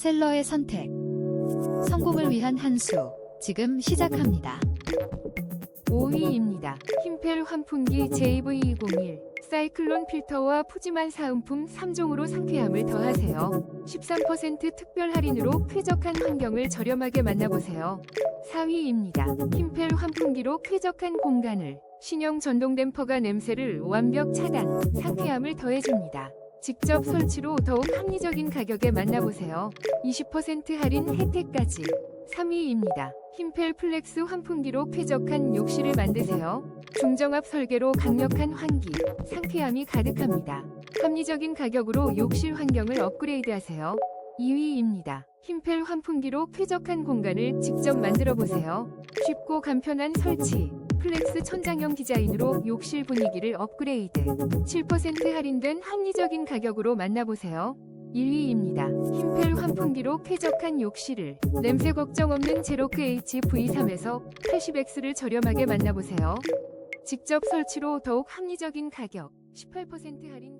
셀러의 선택. 성공을 위한 한 수. 지금 시작합니다. 5위입니다. 힘펠 환풍기 JV201 사이클론 필터와 푸짐한 사은품 3종으로 상쾌함을 더하세요. 13% 특별 할인으로 쾌적한 환경을 저렴하게 만나보세요. 4위입니다. 힘펠 환풍기로 쾌적한 공간을 신형 전동 댐퍼가 냄새를 완벽 차단, 상쾌함을 더해줍니다. 직접 설치로 더욱 합리적인 가격에 만나보세요. 20% 할인 혜택까지. 3위입니다. 힘펠 플렉스 환풍기로 쾌적한 욕실을 만드세요. 중정압 설계로 강력한 환기, 상쾌함이 가득합니다. 합리적인 가격으로 욕실 환경을 업그레이드하세요. 2위입니다. 힘펠 환풍기로 쾌적한 공간을 직접 만들어 보세요. 쉽고 간편한 설치, 플렉스 천장형 디자인으로 욕실 분위기를 업그레이드. 7% 할인된 합리적인 가격으로 만나보세요. 1위입니다. 힘펠 환풍기로 쾌적한 욕실을 냄새 걱정 없는 제로크 HV3에서 80X를 저렴하게 만나보세요. 직접 설치로 더욱 합리적인 가격 18% 할인